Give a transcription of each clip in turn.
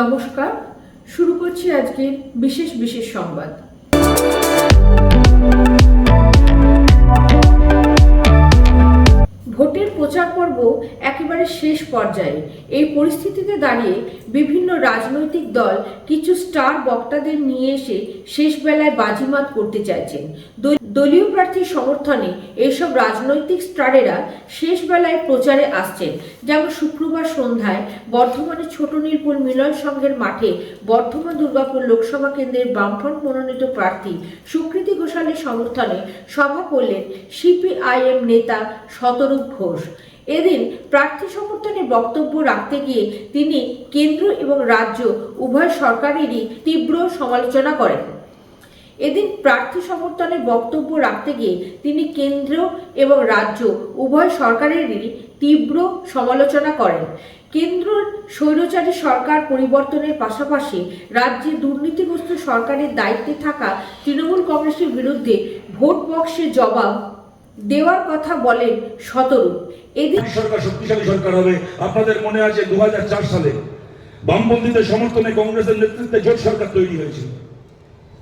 নমস্কার শুরু করছি আজকের বিশেষ বিশেষ সংবাদ। প্রচার পর্ব একেবারে শেষ পর্যায়ে। এই পরিস্থিতিতে দাঁড়িয়ে বিভিন্ন রাজনৈতিক দল কিছু স্টার বক্তাদের নিয়ে এসে শেষ বেলায় বাজিমাত করতে চাইছেন। দলীয় প্রার্থীর সমর্থনে এইসব রাজনৈতিক স্টারেরা শেষ বেলায় প্রচারে আসছেন। যেমন শুক্রবার সন্ধ্যায় বর্ধমানের ছোট নীলপুর মিলন সংঘের মাঠে বর্ধমান দুর্গাপুর লোকসভা কেন্দ্রের বামফ্রন্ট মনোনীত প্রার্থী সুকৃতি ঘোষালের সমর্থনে সভা করলেন সিপিআইএম নেতা শতরূপ ঘোষ। এদিন প্রার্থী সমর্থনে বক্তব্য রাখতে গিয়ে তিনি কেন্দ্র এবং রাজ্য উভয় সরকারেরই তীব্র সমালোচনা করেন। এদিন প্রার্থী সমর্থনে বক্তব্য রাখতে গিয়ে তিনি কেন্দ্র এবং রাজ্য উভয় সরকারেরই তীব্র সমালোচনা করেন। কেন্দ্রের স্বৈরচারী সরকার পরিবর্তনের পাশাপাশি রাজ্যে দুর্নীতিগ্রস্ত সরকারের দায়িত্বে থাকা তৃণমূল কংগ্রেসের বিরুদ্ধে ভোট বক্সে জবাব দেওয়ার কথা বলেন শতরূপ এদিন সরকার শক্তিশালী সরকার হবে? আপনাদের মনে আছে দু সালে বামপন্থীদের সমর্থনে কংগ্রেসের নেতৃত্বে জোট সরকার তৈরি হয়েছিল।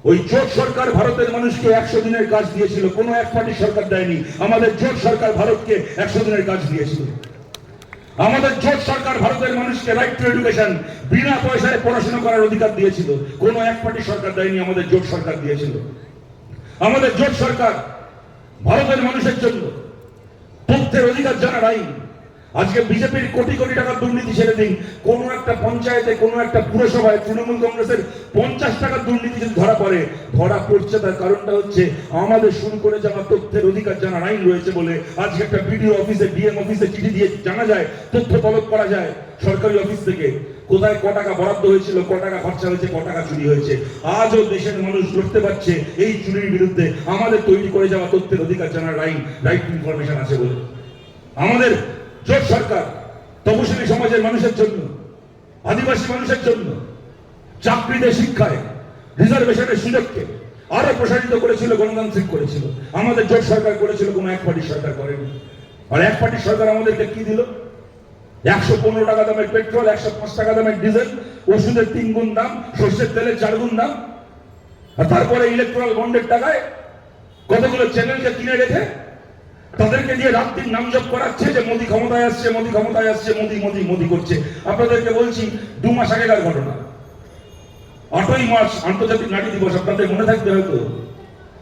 ওই জোট সরকার ভারতের মানুষকে একশো দিনের কাজ দিয়েছিল, কোনো এক পার্টি সরকার দেয়নি। আমাদের জোট সরকার ভারতকে একশো দিনের কাজ দিয়েছিল। আমাদের জোট সরকার ভারতের মানুষকে রাইট টু এডুকেশন বিনা পয়সায় পড়াশোনা করার অধিকার দিয়েছিল। কোনো এক পার্টি সরকার দেয়নি, আমাদের জোট সরকার দিয়েছিল। আমাদের জোট সরকার ভারতের মানুষের জন্য তথ্যের অধিকার জানার আইন আজকে বিজেপির কোটি কোটি টাকার দুর্নীতি ছেড়ে দিন। কোন একটা পঞ্চায়েতে, কোন একটা পুরসভায় তৃণমূল কংগ্রেসের পঞ্চাশ টাকার দুর্নীতি যদি ধরা পড়ে, ধরা পড়ছে তার কারণটা হচ্ছে আমাদের শুরু করে যাওয়া তথ্যের অধিকার জানার আইন রয়েছে বলে আজকে একটা বিডিও অফিসে, ডিএম অফিসে চিঠি দিয়ে জানা যায়, তথ্য তলব করা যায় সরকারি অফিস থেকে। কোথায় ক টাকা বরাদ্দ হয়েছিল, ক টাকা খরচা হয়েছে, ক টাকা চুরি হয়েছে। আজও দেশের মানুষ লড়তে পারছে এই চুরির বিরুদ্ধে। আমাদের তৈরি করে যাওয়া তথ্যের অধিকার জানার আইন রাইট ইনফরমেশন আছে বলে। আমাদের জোট সরকার, তপশিলি সমাজের মানুষের জন্য, আদিবাসী মানুষের জন্য, চাকরিতে শিক্ষায়, রিজার্ভেশনের সুযোগকে আরও প্রসারিত করেছিল, গণতান্ত্রিক করেছিল। আমাদের জোট সরকার করেছিল, কোনো এক পার্টির সরকার করেনি। আর এক পার্টির সরকার আমাদেরকে কি দিল? একশো পনেরো টাকা দামের পেট্রোল, একশো পাঁচ টাকা দামের ডিজেল, ওষুধের তিন গুণ দাম, সর্ষের তেলের চার গুণ দাম। আর তারপরে ইলেকট্রাল বন্ডের টাকায় কতগুলো চ্যানেলকে কিনে রেখে তাদেরকে দিয়ে রাত্রির নাম জপ করাচ্ছে যে মোদি ক্ষমতায় আসছে মোদি ক্ষমতায় আসছে মোদি মোদি মোদি করছে আপনাদেরকে বলছি দু মাস আগেকার ঘটনা আটই মার্চ আন্তর্জাতিক নারী দিবস আপনাদের মনে থাকবে হয়তো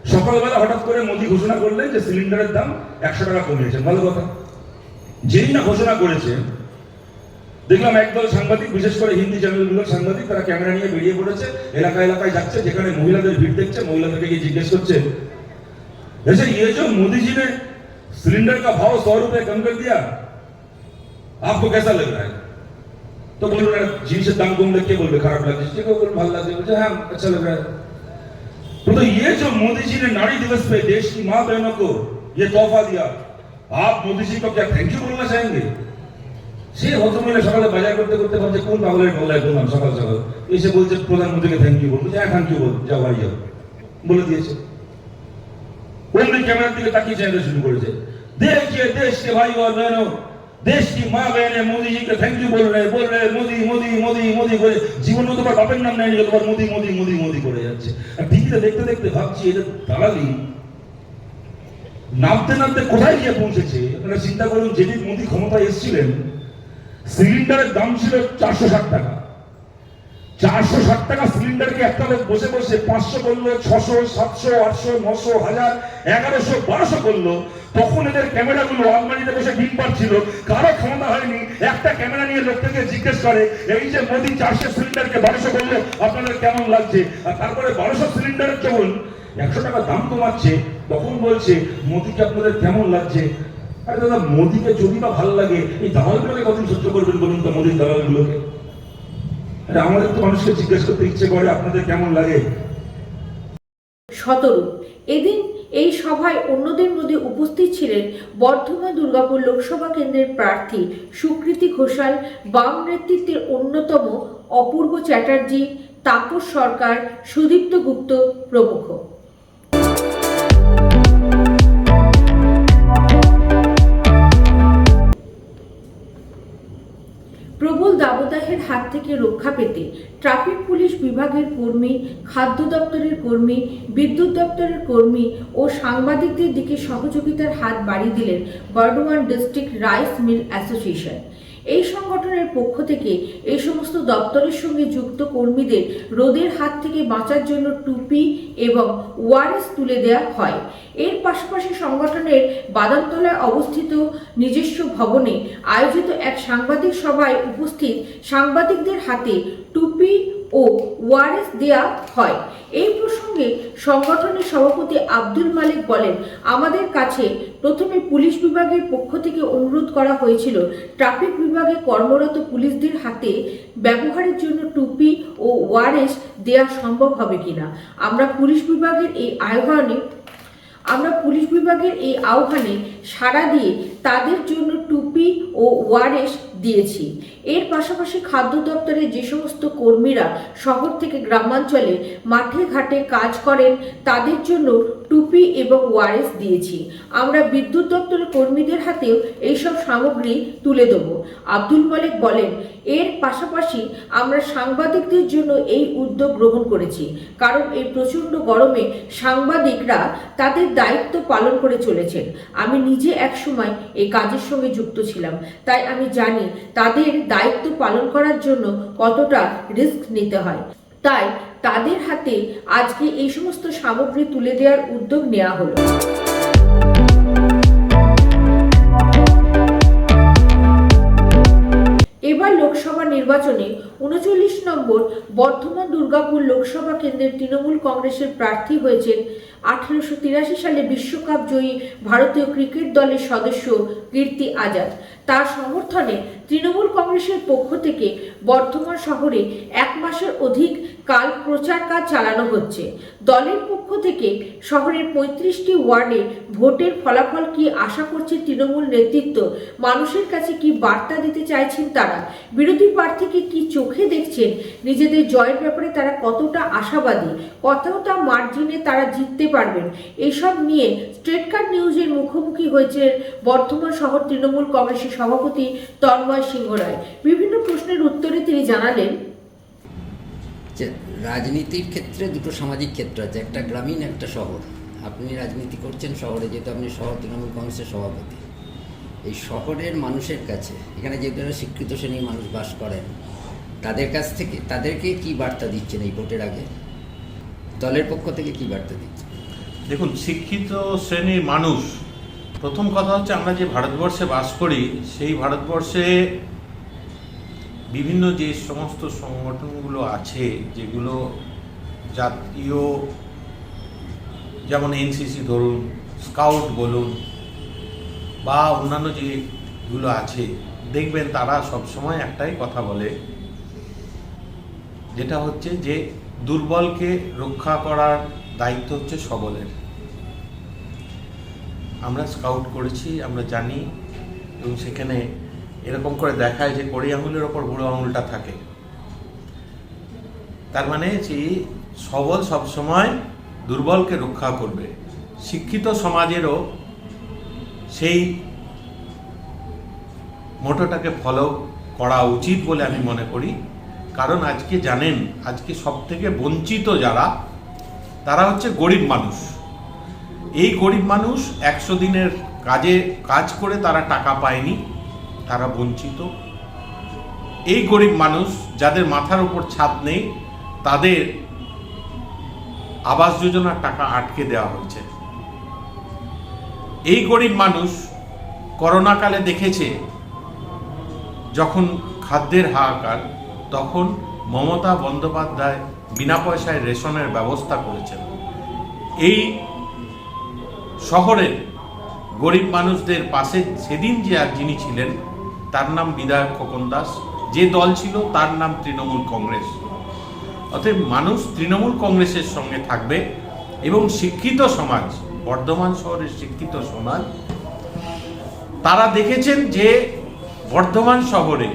সকালবেলা হঠাৎ করে মোদি ঘোষণা করলেন যে সিলিন্ডারের দাম একশো টাকা কমিয়েছেন ভালো কথা যেই না ঘোষণা করেছে দেখলাম একদল সাংবাদিক বিশেষ করে হিন্দি চ্যানেলগুলোর সাংবাদিক তারা ক্যামেরা নিয়ে বেরিয়ে পড়েছে এলাকা এলাকায় যাচ্ছে যেখানে মহিলাদের ভিড় দেখছে মহিলাদেরকে গিয়ে জিজ্ঞেস করছে वैसे ये जो मोदी जी ने सिलेंडर का भाव सौ रुपए कम कर दिया आपको कैसा लग रहा है तो बोल रहा है जिनसे दाम कम लग के बोल रहे खराब लग जिसको बोल भाल लग बोलते हाँ अच्छा लग रहा है तो, तो ये जो मोदी जी ने नारी दिवस पे देश की माँ बहनों को ये तोहफा दिया आप मोदी जी को क्या थैंक यू बोलना चाहेंगे সে ভদ্রমহিলা সকালে বাজার করতে করতে ভাবছে কোন পাগলের মোল্লায় বললাম সকাল সকাল এসে বলছে প্রধানমন্ত্রীকে থ্যাংক ইউ বলবো হ্যাঁ থ্যাংক ইউ বল যাও বাড়ি যাও বলে দিয়েছে उन्होंने कैमरा दिखे ताकि चैनल शुरू कर दे देखिए देश के भाई और बहनों देश की माँ बहने मोदी जी के थैंक यू बोल रहे बोल रहे मोदी মোদি মোদি মোদি করে জীবন তোমার বাপের নাম নেয়নি তোমার মোদি মোদি মোদি মোদি করে যাচ্ছে আর টিভিতে দেখতে দেখতে ভাবছি এটা দালালি নামতে নামতে কোথায় গিয়ে পৌঁছেছে আপনারা চিন্তা করুন যেদিন মোদি ক্ষমতায় এসেছিলেন সিলিন্ডারের দাম ছিল চারশো ষাট টাকা চারশো ষাট টাকা সিলিন্ডারকে একটা লোক বসে বসে পাঁচশো করল ছশো, সাতশো, আটশো, নশো, হাজার, এগারোশো, বারোশো করল তখন এদের ক্যামেরাগুলো আলমারিতে বসে ডিম পাচ্ছিল। কারও ক্ষমতা হয়নি। একটা ক্যামেরা নিয়ে লোকটাকে জিজ্ঞেস করে, এই যে মোদি চারশো সিলিন্ডারকে বারোশো করল আপনাদের কেমন লাগছে? আর তারপরে বারোশো সিলিন্ডারের যখন একশো টাকা দাম কমাচ্ছে, তখন বলছে, মোদিকে আপনাদের কেমন লাগছে? আরে দাদা, মোদিকে যদি বা ভালো লাগে, এই দালালগুলোকে কতদিন সহ্য করবেন বলুন তো, মোদির দালালগুলোকে? আমাদের তো মানুষকে জিজ্ঞেস করতে ইচ্ছে করে আপনাদের কেমন লাগে? সতেরো। এদিন এই সভায় অন্যদের মধ্যে উপস্থিত ছিলেন বর্ধমান দুর্গাপুর লোকসভা কেন্দ্রের প্রার্থী সুকৃতি ঘোষাল, বাম নেতৃত্বের অন্যতম অপূর্ব চ্যাটার্জি তাপস সরকার, সুদীপ্ত গুপ্ত প্রমুখ। প্রবল দাবদাহের হাত থেকে রক্ষা পেতে ট্রাফিক পুলিশ বিভাগের কর্মী, খাদ্য দপ্তরের কর্মী, বিদ্যুৎ দপ্তরের কর্মী ও সাংবাদিকদের দিকে সহযোগিতার হাত বাড়িয়ে দিলেন Bardhaman district rice mill association. এই সংগঠনের পক্ষ থেকে এই সমস্ত দপ্তরের সঙ্গে যুক্ত কর্মীদের রোদের হাত থেকে বাঁচার জন্য টুপি এবং ওয়ারেস তুলে দেওয়া হয়। এর পাশাপাশি সংগঠনের বাদামতলায় অবস্থিত নিজস্ব ভবনে আয়োজিত এক সাংবাদিক সভায় উপস্থিত সাংবাদিকদের হাতে টুপি ও ওয়ারেস দেয়া হয়। এই প্রসঙ্গে সংগঠনের সভাপতি আব্দুল মালিক বলেন, আমাদের কাছে প্রথমে পুলিশ বিভাগের পক্ষ থেকে অনুরোধ করা হয়েছিল, ট্রাফিক বিভাগে কর্মরত পুলিশদের হাতে ব্যবহারের জন্য টুপি ও ওয়ারেস দেয়া সম্ভব হবে কিনা। আমরা পুলিশ বিভাগের এই আহ্বানে, আমরা পুলিশ বিভাগের এই আহ্বানে সাড়া দিয়ে তাদের জন্য টুপি ও ওয়ারেস দিয়েছি। এর পাশাপাশি খাদ্য দপ্তরের যে সমস্ত কর্মীরা শহর থেকে গ্রামাঞ্চলে মাঠে ঘাটে কাজ করেন, তাদের জন্য টুপি এবং ওয়ারেস দিয়েছি। আমরা বিদ্যুৎ দপ্তরের কর্মীদের হাতেও এইসব সামগ্রী তুলে দেবো। আব্দুল মালিক বলেন, এর পাশাপাশি আমরা সাংবাদিকদের জন্য এই উদ্যোগ গ্রহণ করেছি, কারণ এই প্রচণ্ড গরমে সাংবাদিকরা তাদের দায়িত্ব পালন করে চলেছেন। আমি নিজে এক সময় এই কাজের সঙ্গে যুক্ত ছিলাম। তাই আমি জানি তাদের দায়িত্ব পালন করার জন্য কতটা রিস্ক নিতে হয়। তাই তাদের হাতে আজকে এই সমস্ত সামগ্রী তুলে দেওয়ার উদ্যোগ নেওয়া হলো। এবার লোকসভা নির্বাচনে নম্বর, বর্ধমান দুর্গাপুর লোকসভা কেন্দ্রের তৃণমূল কংগ্রেসের প্রার্থী হয়েছেন আঠারোশো তিরাশি সালে বিশ্বকাপ জয়ী ভারতীয় ক্রিকেট দলের সদস্য কীর্তি আজাদ। তার সমর্থনে তৃণমূল কংগ্রেসের পক্ষ থেকে বর্ধমান শহরে এক মাসের অধিক কাল প্রচার কাজ চালানো হচ্ছে। দলের পক্ষ থেকে শহরের পঁয়ত্রিশটি ওয়ার্ডে ভোটের ফলাফল কি আশা করছে তৃণমূল নেতৃত্ব? মানুষের কাছে কি বার্তা দিতে চাইছেন তারা? বিরোধী প্রার্থীকে কি চোখে দেখছেন? নিজেদের জয়ের ব্যাপারে তারা কতটা আশাবাদী? কতটা মার্জিনে তারা জিততে পারবেন। এসব নিয়ে স্ট্রেট কার্ড নিউজের মুখোমুখি হয়েছে বর্ধমান শহর তৃণমূল কংগ্রেসের সভাপতি তন্ময় সিংহ রায় বিভিন্ন প্রশ্নের উত্তরে তিনি জানালেন যে রাজনীতির ক্ষেত্রে দুটো সামাজিক ক্ষেত্র আছে, একটা গ্রামীণ, একটা শহর। আপনি রাজনীতি করছেন শহরে, যেহেতু আপনি শহর, তৃণমূল কংগ্রেসের সভাপতি। এই শহরের মানুষের কাছে, এখানে যেহেতু শিক্ষিত শ্রেণির মানুষ বাস করেন, তাদের কাছ থেকে, তাদেরকে কি বার্তা দিচ্ছেন এই ভোটের আগে? দলের পক্ষ থেকে কি বার্তা দিচ্ছেন? দেখুন, শিক্ষিত শ্রেণির মানুষ, প্রথম কথা হচ্ছে আমরা যে ভারতবর্ষে বাস করি, সেই ভারতবর্ষে বিভিন্ন যে সমস্ত সংগঠনগুলো আছে, যেগুলো জাতীয়, যেমন এনসিসি ধরুন স্কাউট বলুন, বা অন্যান্য যেগুলো আছে, দেখবেন তারা সবসময় একটাই কথা বলে, যেটা হচ্ছে যে দুর্বলকে রক্ষা করার দায়িত্ব হচ্ছে সবলের। আমরা স্কাউট করেছি, আমরা জানি, এবং সেখানে এরকম করে দেখায় যে কড়ি আঙুলের ওপর বুড়ো আঙুলটা থাকে। তার মানে যে সবল সবসময় দুর্বলকে রক্ষা করবে। শিক্ষিত সমাজেরও সেই মোটোটাকে ফলো করা উচিত বলে আমি মনে করি। কারণ আজকে জানেন, আজকে সব থেকে বঞ্চিত যারা, তারা হচ্ছে গরিব মানুষ। এই গরিব মানুষ একশো দিনের কাজে, কাজ করে তারা টাকা পায়নি। তারা বঞ্চিত। এই গরিব মানুষ যাদের মাথার উপর ছাদ নেই, তাদের আবাস যোজনার টাকা আটকে দেওয়া হয়েছে। এই গরিব মানুষ করোনাকালে দেখেছে, যখন খাদ্যের হাহাকার, তখন মমতা বন্দ্যোপাধ্যায় বিনা পয়সায় রেশনের ব্যবস্থা করেছেন। এই শহরের গরিব মানুষদের পাশে সেদিন যে আর যিনি ছিলেন তার নাম বিধায়ক খোকন দাস। যে দল ছিল, তার নাম তৃণমূল কংগ্রেস। অতএব মানুষ তৃণমূল কংগ্রেসের সঙ্গে থাকবে এবং শিক্ষিত সমাজ, বর্ধমান শহরের শিক্ষিত সমাজ, তারা দেখেছেন যে বর্ধমান শহরে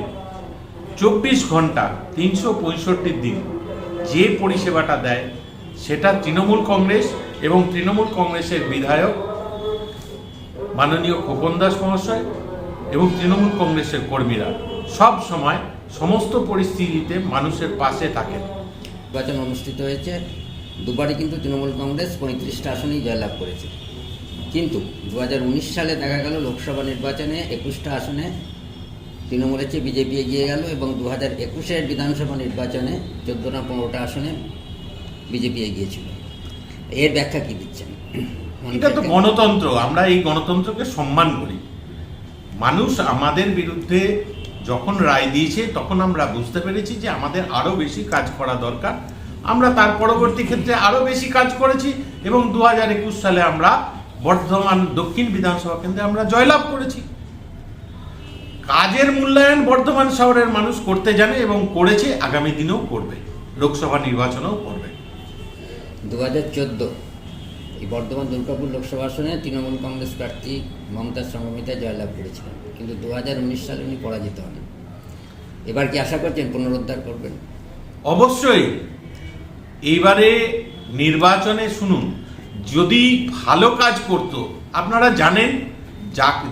চব্বিশ ঘণ্টা তিনশো পঁয়ষট্টি দিন যে পরিষেবাটা দেয়, সেটা তৃণমূল কংগ্রেস এবং তৃণমূল কংগ্রেসের বিধায়ক মাননীয় খোকন দাস মহাশয় এবং তৃণমূল কংগ্রেসের কর্মীরা সব সময় সমস্ত পরিস্থিতিতে মানুষের পাশে থাকেন। নির্বাচন অনুষ্ঠিত হয়েছে। দুবারই কিন্তু তৃণমূল কংগ্রেস পঁয়ত্রিশটা আসনেই জয়লাভ করেছে। কিন্তু দু হাজার উনিশ সালে দেখা গেল লোকসভা নির্বাচনে একুশটা আসনে তৃণমূলের চেয়ে বিজেপি এগিয়ে গেল এবং দু হাজার একুশের বিধানসভা নির্বাচনে চোদ্দ না পনেরোটা আসনে বিজেপি এগিয়েছিল। এর ব্যাখ্যা কি দিচ্ছেন? এটা তো গণতন্ত্র। আমরা এই গণতন্ত্রকে সম্মান করি। মানুষ আমাদের বিরুদ্ধে যখন রায় দিয়েছে, তখন আমরা বুঝতে পেরেছি যে আমাদের আরও বেশি কাজ করা দরকার। আমরা তার পরবর্তী ক্ষেত্রে আরও বেশি কাজ করেছি এবং দু হাজার একুশ সালে আমরা বর্ধমান দক্ষিণ বিধানসভা কেন্দ্রে আমরা জয়লাভ করেছি। কাজের মূল্যায়ন বর্ধমান শহরের মানুষ করতে জানে এবং করেছে, আগামী দিনেও করবে, লোকসভা নির্বাচনেও করবে। দু হাজার চোদ্দ, এই বর্ধমান দুর্গাপুর লোকসভা আসনে তৃণমূল কংগ্রেস প্রার্থী মমতা সংগমিতা জয়লাভ করেছিলেন। কিন্তু দু হাজার উনিশ সালে উনি পরাজিত হন। এবার কি আশা করছেন পুনরুদ্ধার করবেন? অবশ্যই। এইবারে নির্বাচনে শুনুন, যদি ভালো কাজ করত, আপনারা জানেন,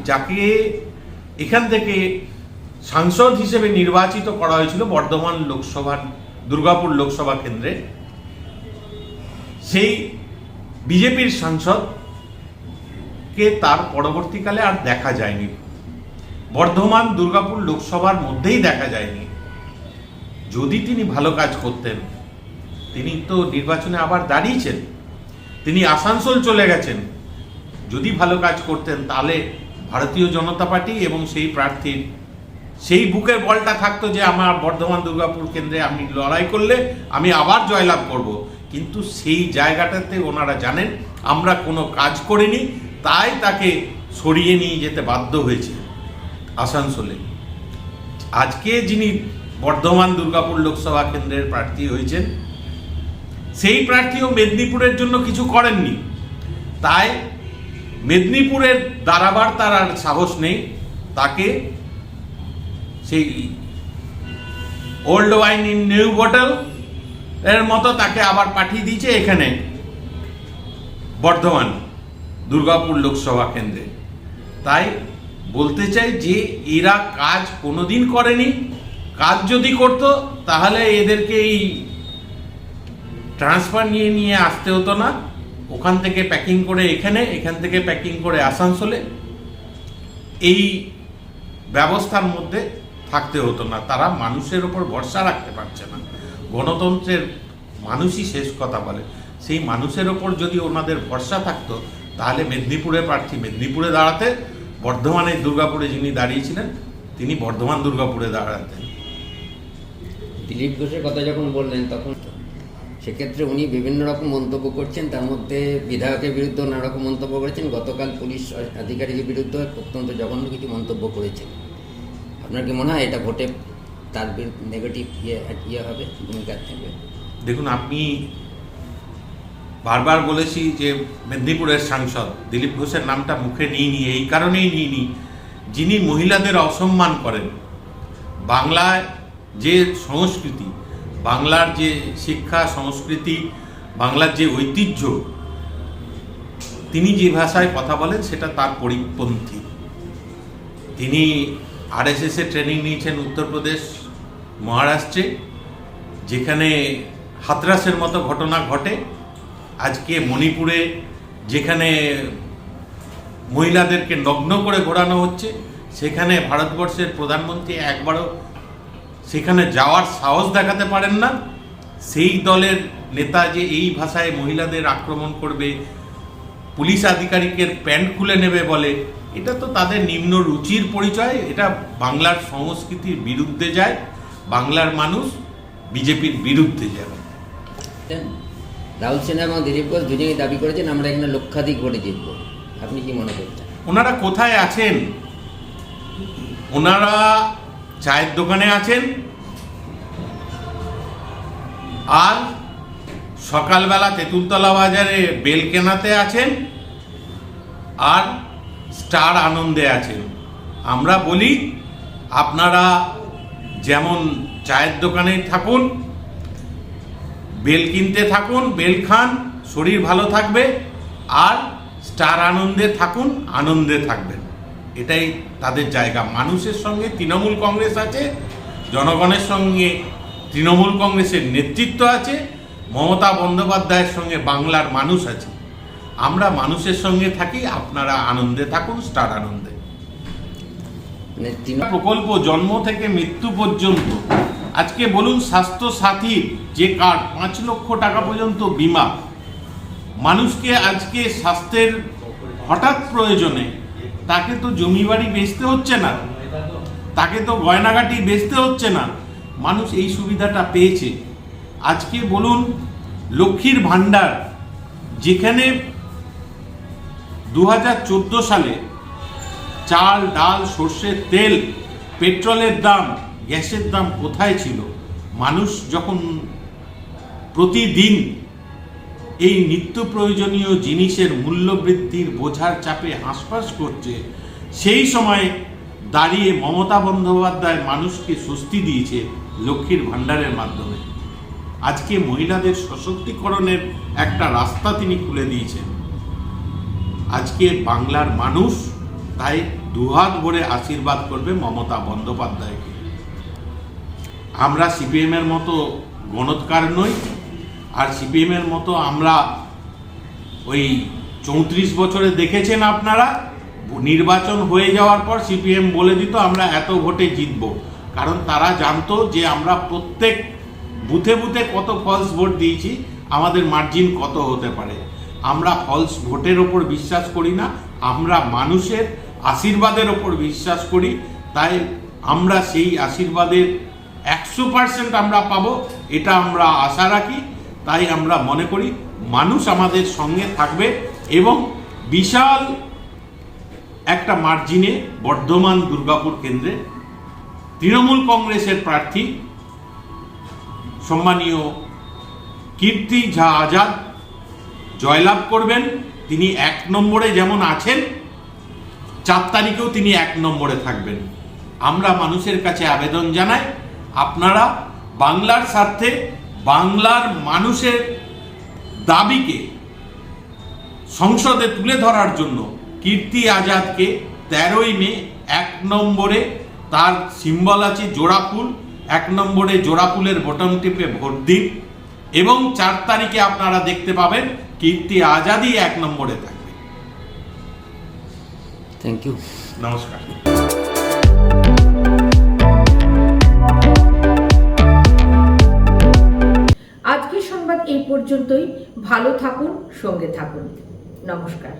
যাকে এখান থেকে সাংসদ হিসেবে নির্বাচিত করা হয়েছিল বর্ধমান লোকসভা দুর্গাপুর লোকসভা কেন্দ্রে, সেই বিজেপির সাংসদ কে তার পরবর্তীকালে আর দেখা যায়নি। বর্ধমান, দুর্গাপুর লোকসভার মধ্যেই দেখা যায়নি। যদি তিনি ভালো কাজ করতেন, তিনি তো নির্বাচনে আবার দাঁড়িয়েছেন। তিনি আসানসোল চলে গেছেন। যদি ভালো কাজ করতেন, তাহলে ভারতীয় জনতা পার্টি এবং সেই প্রার্থীর সেই বুকের বলটা থাকতো যে, আমার বর্ধমান, দুর্গাপুর কেন্দ্রে আমি লড়াই করলে আমি আবার জয়লাভ করব। কিন্তু সেই জায়গাটাতে ওনারা জানেন, আমরা কোনো কাজ করিনি তাই তাকে সরিয়ে নিয়ে যেতে বাধ্য হয়েছে আসানসোলে। আজকে যিনি বর্ধমান দুর্গাপুর লোকসভা কেন্দ্রের প্রার্থী হয়েছেন, সেই প্রার্থীও মেদিনীপুরের জন্য কিছু করেননি। তাই মেদিনীপুরের দাঁড়াবার তার আর সাহস নেই, তাকে সেই old wine in new bottle এর মতো তাকে আবার পাঠিয়ে দিয়েছে এখানে বর্ধমান। দুর্গাপুর লোকসভা কেন্দ্রে। তাই বলতে চাই যে, এরা কাজ কোনোদিন করেনি। কাজ যদি করত, তাহলে এদেরকে এই ট্রান্সফার নিয়ে নিয়ে আসতে হতো না। ওখান থেকে প্যাকিং করে এখানে, এখান থেকে প্যাকিং করে আসানসোলে। এই ব্যবস্থার মধ্যে থাকতে হতো না। তারা মানুষের ওপর ভরসা রাখতে পারছে না। গণতন্ত্রের মানুষই শেষ কথা বলে। সেই মানুষের ওপর যদি ওনাদের ভরসা থাকতো তাহলে মেদিনীপুরে প্রার্থী মেদিনীপুরে দাঁড়াতে বর্ধমানের দুর্গাপুরে যিনি দাঁড়িয়েছিলেন তিনি বর্ধমান দুর্গাপুরে দাঁড়াতেন। দিলীপ ঘোষের কথা যখন বললেন তখন সেক্ষেত্রে উনি বিভিন্ন রকম মন্তব্য করছেন। তার মধ্যে বিধায়কের বিরুদ্ধে নানা রকম মন্তব্য করেছেন। গতকাল পুলিশ আধিকারিকের বিরুদ্ধে অত্যন্ত জঘন্য কিছু মন্তব্য করেছেন। আপনার কি মনে হয় এটা ভোটে তার নেগেটিভ ইয়ে ইয়ে হবে ভূমিকা থাকবে? দেখুন আপনি বারবার বলেছি যে মেদিনীপুরের সাংসদ দিলীপ ঘোষের নামটা মুখে নিইনি এই কারণেই নিইনি যিনি মহিলাদের অসম্মান করেন, বাংলায় যে সংস্কৃতি, বাংলার যে শিক্ষা, সংস্কৃতি, বাংলার যে ঐতিহ্য, তিনি যে ভাষায় কথা বলেন সেটা তার পরিপন্থী। তিনি আরএসএসে ট্রেনিং নিয়েছেন উত্তরপ্রদেশ মহারাষ্ট্রে, যেখানে হাতরাসের মতো ঘটনা ঘটে। আজকে মণিপুরে যেখানে মহিলাদেরকে নগ্ন করে ঘোরানো হচ্ছে, সেখানে ভারতবর্ষের প্রধানমন্ত্রী একবারও সেখানে যাওয়ার সাহস দেখাতে পারেন না। সেই দলের নেতা যে এই ভাষায় মহিলাদের আক্রমণ করবে, পুলিশ আধিকারিকের প্যান্ট খুলে নেবে বলে, এটা তো তাদের নিম্ন রুচির পরিচয়। এটা বাংলার সংস্কৃতির বিরুদ্ধে যায়, বাংলার মানুষ বিজেপির বিরুদ্ধে যাবে রাহুল সিনহা এবং দিলীপ ঘোষ দুজনেই দাবি করেছেন, আমরা এখানে লক্ষাধিক ভোটে জিতব। আপনি কি মনে করছেন? ওনারা কোথায় আছেন? ওনারা চায়ের দোকানে আছেন। আর সকালবেলা তেঁতুলতলা বাজারে বেল কেনাতে আছেন। আর স্টার আনন্দে আছেন। আমরা বলি, আপনারা যেমন চায়ের দোকানে থাকুন বেল কিনতে থাকুন বেল খান শরীর ভালো থাকবে আর স্টার আনন্দে থাকুন আনন্দে থাকবেন। এটাই তাদের জায়গা। মানুষের সঙ্গে তৃণমূল কংগ্রেস আছে জনগণের সঙ্গে তৃণমূল কংগ্রেসের নেতৃত্ব আছে মমতা বন্দ্যোপাধ্যায়ের সঙ্গে বাংলার মানুষ আছে। আমরা মানুষের সঙ্গে থাকি আপনারা আনন্দে থাকুন স্টার আনন্দে। মানে প্রকল্প জন্ম থেকে মৃত্যু পর্যন্ত আজকে বলুন স্বাস্থ্য সাথীর যে কার্ড, পাঁচ লক্ষ টাকা পর্যন্ত বিমা। মানুষকে আজকে স্বাস্থ্যের হঠাৎ প্রয়োজনে তাকে তো জমি বাড়ি বেচতে হচ্ছে না, তাকে তো গয়নাগাটি বেচতে হচ্ছে না। মানুষ এই সুবিধাটা পেয়েছে। আজকে বলুন লক্ষ্মীর ভাণ্ডার, যেখানে দু হাজার চোদ্দ সালে চাল, ডাল, সর্ষের তেল, পেট্রোলের দাম গ্যাসের দাম কোথায় ছিল? মানুষ যখন প্রতিদিন এই নিত্য প্রয়োজনীয় জিনিসের মূল্য বৃদ্ধির বোঝার চাপে হাঁসফাঁস করছে, সেই সময় দাঁড়িয়ে মমতা বন্দ্যোপাধ্যায় মানুষকে স্বস্তি দিয়েছে লক্ষ্মীর ভাণ্ডারের মাধ্যমে। আজকে মহিলাদের সশক্তিকরণের একটা রাস্তা তিনি খুলে দিয়েছেন। আজকে বাংলার মানুষ তাই দুহাত ভরে আশীর্বাদ করবে মমতা বন্দ্যোপাধ্যায়কে। আমরা সিপিএম এর মতো গণৎকার নই, আর সিপিএম এর মতো আমরা ওই চৌত্রিশ বছরে দেখেছেন আপনারা, নির্বাচন হয়ে যাওয়ার পর সিপিএম বলে দিত, আমরা এত ভোটে জিতব। কারণ তারা জানতো যে আমরা প্রত্যেক বুথে বুথে কত ফলস ভোট দিয়েছি, আমাদের মার্জিন কত হতে পারে। আমরা ফলস ভোটের ওপর বিশ্বাস করি না, আমরা মানুষের আশীর্বাদের ওপর বিশ্বাস করি, তাই আমরা সেই আশীর্বাদের একশো পার্সেন্ট আমরা পাবো, এটা আমরা আশা রাখি, তাই আমরা মনে করি মানুষ আমাদের সঙ্গে থাকবে এবং বিশাল একটা মার্জিনে বর্ধমান দুর্গাপুর কেন্দ্রে তৃণমূল কংগ্রেসের প্রার্থী সম্মানীয় কীর্তি ঝা আজাদ জয়লাভ করবেন। তিনি এক নম্বরে যেমন আছেন, চার তারিখেও তিনি এক নম্বরে থাকবেন। আমরা মানুষের কাছে আবেদন জানাই আপনারা বাংলার স্বার্থে বাংলার মানুষের দাবিকে সংসদে তুলে ধরার জন্য কীর্তি আজাদকে তেরোই মে এক নম্বরে তার সিম্বল আছে জোড়া ফুল এক নম্বরে জোড়া ফুলের বটন টিপে ভোট দিন এবং চার তারিখে আপনারা দেখতে পাবেন কীর্তি আজাদই এক নম্বরে থাকবে। থ্যাংক ইউ নমস্কার। সংবাদ এই পর্যন্তই। ভালো থাকুন সঙ্গে থাকুন। নমস্কার।